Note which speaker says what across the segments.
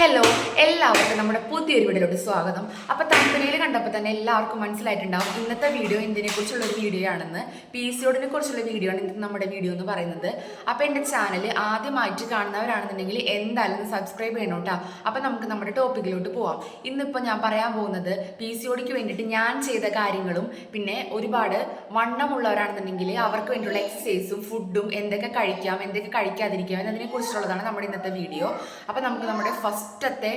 Speaker 1: Hello എല്ലാവർക്കും നമ്മുടെ പുതിയൊരു വീഡിയോയിലോട്ട് സ്വാഗതം. അപ്പോൾ തമ്പനിയിൽ കണ്ടപ്പോൾ തന്നെ എല്ലാവർക്കും മനസ്സിലായിട്ടുണ്ടാവും ഇന്നത്തെ വീഡിയോ എന്തിനെ കുറിച്ചുള്ള ഒരു വീഡിയോ ആണെന്ന് പി സി ഒടിനെ കുറിച്ചുള്ള വീഡിയോ ആണ് ഇന്നത്തെ നമ്മുടെ വീഡിയോ എന്ന് പറയുന്നത്. അപ്പോൾ എന്റെ ചാനൽ ആദ്യമായിട്ട് കാണുന്നവരാണെന്നുണ്ടെങ്കിൽ എന്തായാലും സബ്സ്ക്രൈബ് ചെയ്യണം കേട്ടോ. അപ്പോൾ നമുക്ക് നമ്മുടെ ടോപ്പിക്കിലോട്ട് പോവാം. ഇന്നിപ്പോൾ ഞാൻ പറയാൻ പോകുന്നത് പി സി ഒടിക്ക് വേണ്ടിയിട്ട് ഞാൻ ചെയ്ത കാര്യങ്ങളും പിന്നെ ഒരുപാട് വണ്ണമുള്ളവരാണെന്നുണ്ടെങ്കിൽ അവർക്ക് വേണ്ടിയുള്ള എക്സസൈസും ഫുഡും എന്തൊക്കെ കഴിക്കാം എന്തൊക്കെ കഴിക്കാതിരിക്കാം എന്നതിനെ കുറിച്ചുള്ളതാണ് നമ്മുടെ ഇന്നത്തെ വീഡിയോ അപ്പോൾ നമുക്ക് നമ്മുടെ ഫസ്റ്റത്തെ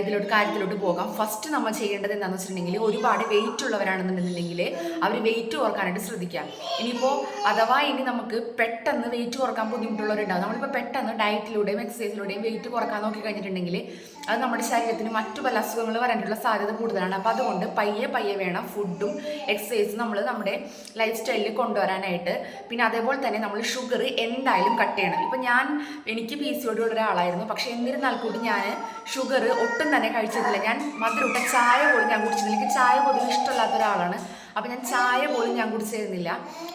Speaker 1: ഇതിലോട്ട് കാര്യത്തിലോട്ട് പോകാം. ഫസ്റ്റ് നമ്മൾ ചെയ്യേണ്ടത് എന്താണെന്ന് വെച്ചിട്ടുണ്ടെങ്കിൽ ഒരുപാട് വെയിറ്റ് ഉള്ളവരാണെന്നുണ്ടെന്നുണ്ടെങ്കിൽ അവർ വെയിറ്റ് കുറക്കാനായിട്ട് ശ്രദ്ധിക്കാം. ഇനിയിപ്പോൾ അഥവാ ഇനി നമുക്ക് പെട്ടെന്ന് വെയിറ്റ് കുറയ്ക്കാൻ ബുദ്ധിമുട്ടുള്ളവരുണ്ടാവും. നമ്മളിപ്പോൾ പെട്ടെന്ന് ഡയറ്റിലൂടെയും എക്സസൈസിലൂടെയും വെയിറ്റ് കുറയ്ക്കാൻ നോക്കി കഴിഞ്ഞിട്ടുണ്ടെങ്കിൽ അത് നമ്മുടെ ശരീരത്തിന് മറ്റു പല അസുഖങ്ങൾ വരാനുള്ള സാധ്യത കൂടുതലാണ്. അപ്പോൾ അതുകൊണ്ട് പയ്യെ പയ്യെ വേണം ഫുഡും എക്സസൈസും നമ്മൾ നമ്മുടെ ലൈഫ് സ്റ്റൈലിൽ കൊണ്ടുവരാനായിട്ട്. പിന്നെ അതേപോലെ തന്നെ നമ്മൾ ഷുഗർ എന്തായാലും കട്ട് ചെയ്യണം. ഇപ്പം ഞാൻ എനിക്ക് പി സി ഉള്ള ഒരാളായിരുന്നു. പക്ഷേ എന്നിരുന്നാൽ കൂടി ഞാൻ ഷുഗർ ഒട്ടും തന്നെ കഴിച്ചിട്ടില്ല. ഞാൻ മധുരമിട്ട ചായ പോലും ഞാൻ കുടിച്ചിട്ടില്ല. എനിക്ക് ചായ പൊതുവെ ഇഷ്ടമല്ലാത്ത ഒരാളാണ്. അപ്പോൾ ഞാൻ ചായ പോലും ഞാൻ കുടിച്ചിരുന്നില്ല.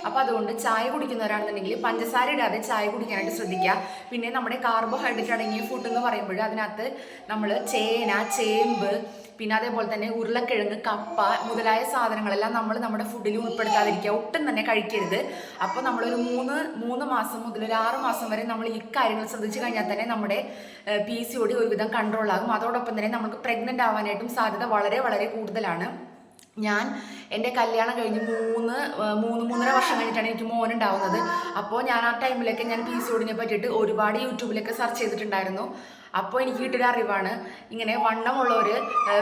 Speaker 1: അപ്പോൾ അതുകൊണ്ട് ചായ കുടിക്കുന്നവരാണെന്നുണ്ടെങ്കിൽ പഞ്ചസാര ഇടാതെ ചായ കുടിക്കാനായിട്ട് ശ്രദ്ധിക്കുക. പിന്നെ നമ്മുടെ കാർബോഹൈഡ്രേറ്റ് അടങ്ങിയ ഫുഡ് എന്ന് പറയുമ്പോൾ അതിനകത്ത് നമ്മൾ ചേന ചേമ്പ് പിന്നെ അതേപോലെ തന്നെ ഉരുളക്കിഴങ്ങ് കപ്പ മുതലായ സാധനങ്ങളെല്ലാം നമ്മൾ നമ്മുടെ ഫുഡിൽ ഉൾപ്പെടുത്താതിരിക്കുക. ഒട്ടും തന്നെ കഴിക്കരുത്. അപ്പോൾ നമ്മളൊരു മൂന്ന് മൂന്ന് മാസം മുതൽ ഒരു ആറ് മാസം വരെ നമ്മൾ ഈ കാര്യങ്ങൾ ശ്രദ്ധിച്ചു കഴിഞ്ഞാൽ തന്നെ നമ്മുടെ പി സി ഒടി ഒരുവിധം കൺട്രോൾ ആകും. അതോടൊപ്പം തന്നെ നമുക്ക് പ്രഗ്നന്റ് ആവാനായിട്ടും സാധ്യത വളരെ വളരെ കൂടുതലാണ്. ഞാൻ എന്റെ കല്യാണം കഴിഞ്ഞ് മൂന്ന് മൂന്ന് മൂന്നര വർഷം കഴിഞ്ഞിട്ടാണ് എനിക്ക് മോൻ ഉണ്ടാവുന്നത് അപ്പോൾ ഞാൻ ആ ടൈമിലൊക്കെ ഞാൻ പി സി ഒടിനെ പറ്റിയിട്ട് ഒരുപാട് യൂട്യൂബിലൊക്കെ സെർച്ച് ചെയ്തിട്ടുണ്ടായിരുന്നു. അപ്പോൾ എനിക്ക് കിട്ടിയൊരു അറിവാണ്. ഇങ്ങനെ വണ്ണമുള്ളവർ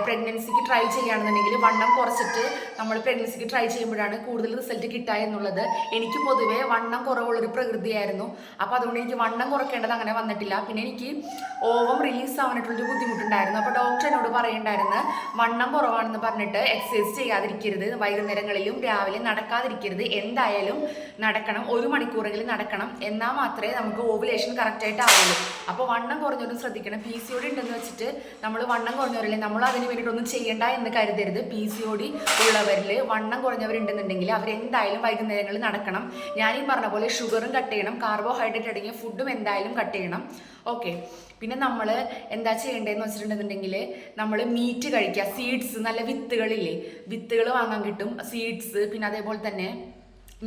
Speaker 1: പ്രഗ്നൻസിക്ക് ട്രൈ ചെയ്യുകയാണെന്നുണ്ടെങ്കിൽ വണ്ണം കുറച്ചിട്ട് നമ്മൾ പ്രഗ്നൻസിക്ക് ട്രൈ ചെയ്യുമ്പോഴാണ് കൂടുതൽ റിസൾട്ട് കിട്ടുക എന്നുള്ളത്. എനിക്ക് പൊതുവേ വണ്ണം കുറവുള്ളൊരു പ്രകൃതിയായിരുന്നു. അപ്പോൾ അതുകൊണ്ട് എനിക്ക് വണ്ണം കുറയ്ക്കേണ്ടത് അങ്ങനെ വന്നിട്ടില്ല. പിന്നെ എനിക്ക് ഓവം റിലീസ് ആവാനായിട്ടുള്ളൊരു ബുദ്ധിമുട്ടുണ്ടായിരുന്നു. അപ്പോൾ ഡോക്ടർ എന്നോട് പറയുണ്ടായിരുന്നു വണ്ണം കുറവാണെന്ന് പറഞ്ഞിട്ട് എക്സസൈസ് ചെയ്യാതിരിക്കരുത്. വൈകുന്നേരങ്ങളിലും രാവിലെ നടക്കാതിരിക്കരുത്. എന്തായാലും നടക്കണം. ഒരു മണിക്കൂറെങ്കിലും നടക്കണം. എന്നാൽ മാത്രമേ നമുക്ക് ഓവുലേഷൻ കറക്റ്റായിട്ട് ആവുള്ളൂ. അപ്പോൾ വണ്ണം കുറഞ്ഞവരും ശ്രദ്ധിക്കണം പി സി ഒടി ഉണ്ടെന്ന് വെച്ചിട്ട് നമ്മൾ വണ്ണം കുറഞ്ഞവരില്ലേ നമ്മൾ അതിന് വേണ്ടിയിട്ടൊന്നും ചെയ്യണ്ട എന്ന് കരുതരുത്. പി സി ഒടി ഉള്ളവരിൽ വണ്ണം കുറഞ്ഞവരുണ്ടെന്നുണ്ടെങ്കിൽ അവരെന്തായാലും വൈകുന്നേരങ്ങളിൽ നടക്കണം. ഈ പറഞ്ഞ പോലെ ഷുഗറും കട്ട് ചെയ്യണം കാർബോഹൈഡ്രേറ്റ് അടങ്ങിയ ഫുഡും എന്തായാലും കട്ട് ചെയ്യണം. ഓക്കെ പിന്നെ നമ്മൾ എന്താ ചെയ്യേണ്ടതെന്ന് വെച്ചിട്ടുണ്ടെന്നുണ്ടെങ്കിൽ നമ്മൾ മീറ്റ് കഴിക്കുക സീഡ്സ് നല്ല വിത്തുകളില്ലേ? വിത്തുകൾ വാങ്ങാൻ കിട്ടും. സീഡ്സ് പിന്നെ അതേപോലെ തന്നെ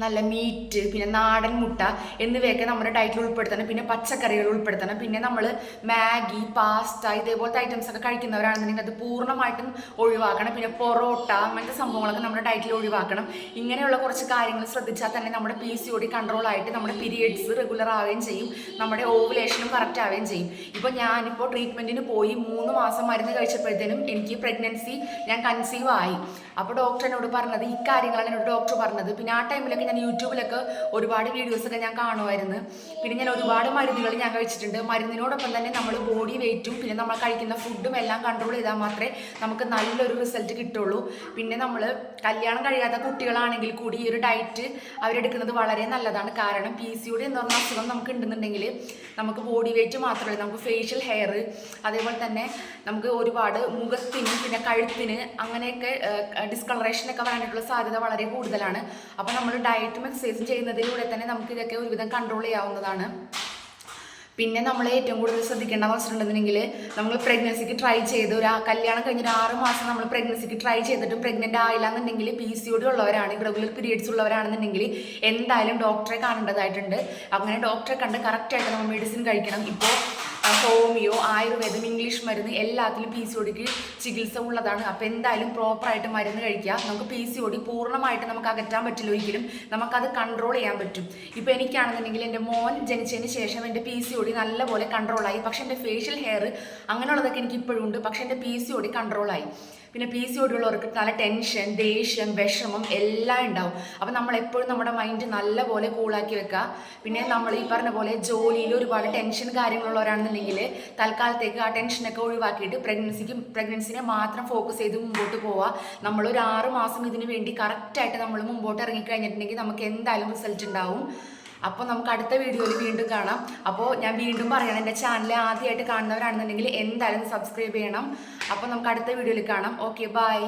Speaker 1: നല്ല മീറ്റ് പിന്നെ നാടൻ മുട്ട എന്നിവയൊക്കെ നമ്മുടെ ഡയറ്റിൽ ഉൾപ്പെടുത്തണം. പിന്നെ പച്ചക്കറികൾ ഉൾപ്പെടുത്തണം. പിന്നെ നമ്മൾ മാഗി പാസ്ത ഇതേപോലത്തെ ഐറ്റംസ് ഒക്കെ കഴിക്കുന്നവരാണെന്നുണ്ടെങ്കിൽ അത് പൂർണമായിട്ടും ഒഴിവാക്കണം. പിന്നെ പൊറോട്ട അങ്ങനത്തെ സംഭവങ്ങളൊക്കെ നമ്മുടെ ഡയറ്റിൽ ഒഴിവാക്കണം. ഇങ്ങനെയുള്ള കുറച്ച് കാര്യങ്ങൾ ശ്രദ്ധിച്ചാൽ തന്നെ നമ്മുടെ പി സി ഒടി കൺട്രോൾ ആയിട്ട് നമ്മുടെ പീരിയഡ്സ് റെഗുലർ ആവുകയും ചെയ്യും. നമ്മുടെ ഓവുലേഷനും കറക്റ്റ് ആവുകയും ചെയ്യും. ഇപ്പോൾ ഞാനിപ്പോൾ ട്രീറ്റ്മെന്റിന് പോയി മൂന്ന് മാസം മരുന്ന് കഴിച്ചപ്പോഴത്തേനും എനിക്ക് പ്രഗ്നൻസി ഞാൻ കൺസീവ് ആയി. അപ്പോൾ ഡോക്ടർ എന്നോട് പറഞ്ഞത് ഈ കാര്യങ്ങളാണ് എന്നോട് ഡോക്ടർ പറഞ്ഞത്. പിന്നെ ആ ടൈമിലൊക്കെ ഞാൻ യൂട്യൂബിലൊക്കെ ഒരുപാട് വീഡിയോസൊക്കെ ഞാൻ കാണുമായിരുന്നു. പിന്നെ ഞാൻ ഒരുപാട് മരുന്നുകൾ ഞാൻ കഴിച്ചിട്ടുണ്ട്. മരുന്നിനോടൊപ്പം തന്നെ നമ്മൾ ബോഡി വെയിറ്റും പിന്നെ നമ്മൾ കഴിക്കുന്ന ഫുഡും എല്ലാം കൺട്രോൾ ചെയ്താൽ മാത്രമേ നമുക്ക് നല്ലൊരു റിസൾട്ട് കിട്ടുള്ളൂ. പിന്നെ നമ്മൾ കല്യാണം കഴിയാത്ത കുട്ടികളാണെങ്കിൽ കൂടി ഈ ഒരു ഡയറ്റ് അവരെടുക്കുന്നത് വളരെ നല്ലതാണ്. കാരണം പി സി യുടെ എന്ന് പറഞ്ഞ അസുഖം നമുക്ക് ഉണ്ടെന്നുണ്ടെങ്കിൽ നമുക്ക് ബോഡി വെയിറ്റ് മാത്രമല്ല നമുക്ക് ഫേഷ്യൽ ഹെയർ അതേപോലെ തന്നെ നമുക്ക് ഒരുപാട് മുഖത്തിന് പിന്നെ കഴുത്തിന് അങ്ങനെയൊക്കെ ഡിസ്കളറേഷനൊക്കെ വരാനായിട്ടുള്ള സാധ്യത വളരെ കൂടുതലാണ്. അപ്പോൾ നമ്മൾ ഡയറ്റും എക്സസൈസും ചെയ്യുന്നതിലൂടെ തന്നെ നമുക്ക് ഇതൊക്കെ ഒരുവിധം കൺട്രോൾ ചെയ്യാവുന്നതാണ്. പിന്നെ നമ്മൾ ഏറ്റവും കൂടുതൽ ശ്രദ്ധിക്കേണ്ട വെച്ചിട്ടുണ്ടെന്നുണ്ടെങ്കിൽ നമ്മൾ പ്രഗ്നൻസിക്ക് ട്രൈ ചെയ്ത് ഒരു കല്യാണം കഴിഞ്ഞൊരു ആറ് മാസം നമ്മൾ പ്രഗ്നൻസിക്ക് ട്രൈ ചെയ്തിട്ടും പ്രഗ്നന്റ് ആയില്ല എന്നുണ്ടെങ്കിൽ പി സി ഒടി ഉള്ളവരാണ് റെഗുലർ പീരീഡ്സ് ഉള്ളവരാണെന്നുണ്ടെങ്കിൽ എന്തായാലും ഡോക്ടറെ കാണേണ്ടതായിട്ടുണ്ട്. അങ്ങനെ ഡോക്ടറെ കണ്ട് കറക്റ്റായിട്ട് നമ്മൾ മെഡിസിൻ കഴിക്കണം. ഇപ്പോൾ ഹോമിയോ ആയുർവേദം ഇംഗ്ലീഷ് മരുന്ന് എല്ലാത്തിലും പി സി ഒടിക്ക് ചികിത്സ ഉള്ളതാണ്. അപ്പോൾ എന്തായാലും പ്രോപ്പറായിട്ട് മരുന്ന് കഴിക്കുക. നമുക്ക് പി സി ഒടി പൂർണമായിട്ട് നമുക്ക് അകറ്റാൻ പറ്റില്ല ഒരിക്കലും. നമുക്കത് കൺട്രോൾ ചെയ്യാൻ പറ്റും. ഇപ്പോൾ എനിക്കാണെന്നുണ്ടെങ്കിൽ എന്റെ മോൻ ജനിച്ചതിന് ശേഷം എന്റെ പി സി ഒടി നല്ലപോലെ കൺട്രോളായി പക്ഷേ എന്റെ ഫേഷ്യൽ ഹെയർ അങ്ങനെയുള്ളതൊക്കെ എനിക്ക് ഇപ്പോഴും ഉണ്ട്. പക്ഷേ എന്റെ പി സി ഒടി കൺട്രോളായി പിന്നെ പി സി ഒടി ഉള്ളവർക്ക് നല്ല ടെൻഷൻ ദേഷ്യം വിഷമം എല്ലാം ഉണ്ടാവും. അപ്പം നമ്മൾ എപ്പോഴും നമ്മുടെ മൈൻഡ് നല്ല പോലെ കൂളാക്കി വെക്കുക. പിന്നെ നമ്മൾ ഈ പറഞ്ഞ പോലെ ജോലിയിൽ ഒരുപാട് ടെൻഷൻ കാര്യങ്ങളുള്ളവരാണെന്നുണ്ടെങ്കിൽ തൽക്കാലത്തേക്ക് ആ ടെൻഷനൊക്കെ ഒഴിവാക്കിയിട്ട് പ്രഗ്നൻസിക്ക് പ്രഗ്നൻസിനെ മാത്രം ഫോക്കസ് ചെയ്ത് മുമ്പോട്ട് പോവുക. ഒരു ആറ് മാസം ഇതിനു വേണ്ടി കറക്റ്റായിട്ട് നമ്മൾ മുമ്പോട്ട് ഇറങ്ങിക്കഴിഞ്ഞിട്ടുണ്ടെങ്കിൽ നമുക്ക് എന്തായാലും റിസൾട്ട് ഉണ്ടാവും. അപ്പോൾ നമുക്ക് അടുത്ത വീഡിയോയിൽ വീണ്ടും കാണാം. അപ്പോൾ ഞാൻ വീണ്ടും പറയണം എന്റെ ചാനൽ ആദ്യമായിട്ട് കാണുന്നവരാണെന്നുണ്ടെങ്കിൽ എന്തായാലും സബ്സ്ക്രൈബ് ചെയ്യണം. അപ്പോൾ നമുക്ക് അടുത്ത വീഡിയോയിൽ കാണാം. Okay bye